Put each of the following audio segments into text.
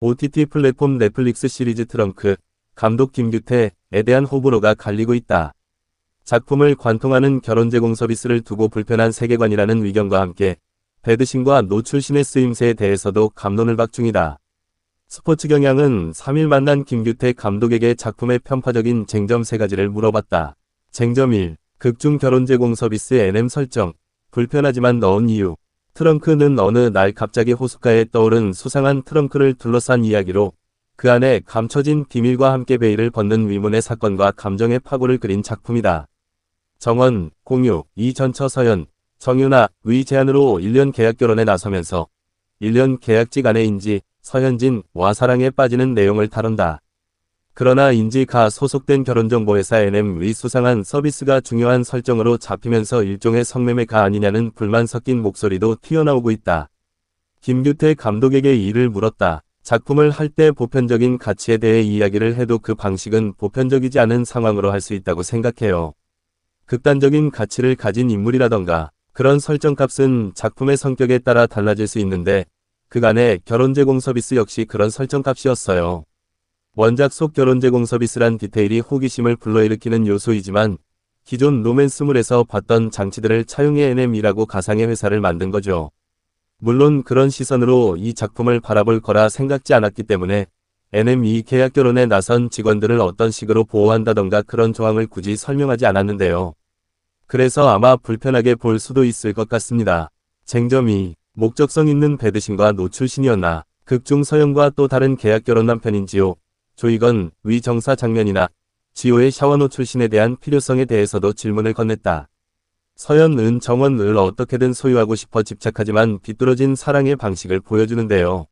OTT 플랫폼 넷플릭스 시리즈 트렁크, 감독 김규태에 대한 호불호가 갈리고 있다. 작품을 관통하는 결혼 제공 서비스를 두고 불편한 세계관이라는 의견과 함께 배드신과 노출신의 쓰임새에 대해서도 감론을 박 중이다. 스포츠 경향은 3일 만난 김규태 감독에게 작품의 편파적인 쟁점 세 가지를 물어봤다. 쟁점 1. 극중 결혼 제공 서비스 NM 설정. 불편하지만 넣은 이유. 트렁크는 어느 날 갑자기 호숫가에 떠오른 수상한 트렁크를 둘러싼 이야기로 그 안에 감춰진 비밀과 함께 베일을 벗는 위문의 사건과 감정의 파고를 그린 작품이다. 정원, 공유, 이전처 서연, 정유나, 의 제안으로 1년 계약 결혼에 나서면서 1년 계약직 아내인지 서현진, 와 사랑에 빠지는 내용을 다룬다. 그러나 인지가 소속된 결혼정보회사 NM의 수상한 서비스가 중요한 설정으로 잡히면서 일종의 성매매가 아니냐는 불만 섞인 목소리도 튀어나오고 있다. 김규태 감독에게 이를 물었다. 작품을 할 때 보편적인 가치에 대해 이야기를 해도 그 방식은 보편적이지 않은 상황으로 할 수 있다고 생각해요. 극단적인 가치를 가진 인물이라던가 그런 설정값은 작품의 성격에 따라 달라질 수 있는데 그간의 결혼제공 서비스 역시 그런 설정값이었어요. 원작 속 결혼 제공 서비스란 디테일이 호기심을 불러일으키는 요소이지만 기존 로맨스물에서 봤던 장치들을 차용해 NM이라고 가상의 회사를 만든 거죠. 물론 그런 시선으로 이 작품을 바라볼 거라 생각지 않았기 때문에 NM이 계약 결혼에 나선 직원들을 어떤 식으로 보호한다던가 그런 조항을 굳이 설명하지 않았는데요. 그래서 아마 불편하게 볼 수도 있을 것 같습니다. 쟁점이 목적성 있는 배드신과 노출신이었나 극중 서영과 또 다른 계약 결혼 남편인지요. 조이건 위 정사 장면이나 지호의 샤워 노 출신에 대한 필요성에 대해서도 질문을 건넸다. 서연은 정원을 어떻게든 소유하고 싶어 집착하지만 비뚤어진 사랑의 방식을 보여주는데요.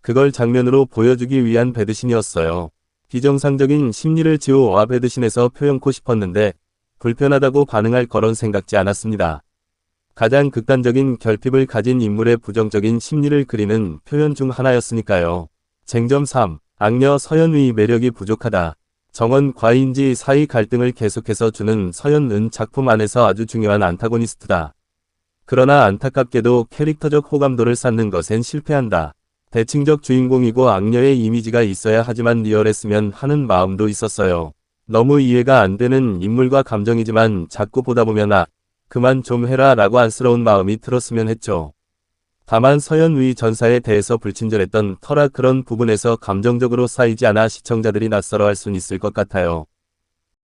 그걸 장면으로 보여주기 위한 배드신이었어요. 비정상적인 심리를 지호와 배드신에서 표현코 싶었는데 불편하다고 반응할 거론 생각지 않았습니다. 가장 극단적인 결핍을 가진 인물의 부정적인 심리를 그리는 표현 중 하나였으니까요. 쟁점 3. 악녀 서연의 매력이 부족하다. 정원 과인지 사이 갈등을 계속해서 주는 서연은 작품 안에서 아주 중요한 안타고니스트다. 그러나 안타깝게도 캐릭터적 호감도를 쌓는 것엔 실패한다. 대칭적 주인공이고 악녀의 이미지가 있어야 하지만 리얼했으면 하는 마음도 있었어요. 너무 이해가 안 되는 인물과 감정이지만 자꾸 보다 보면 아, 그만 좀 해라 라고 안쓰러운 마음이 들었으면 했죠. 다만 서현의 전사에 대해서 불친절했던 터라 그런 부분에서 감정적으로 쌓이지 않아 시청자들이 낯설어 할 순 있을 것 같아요.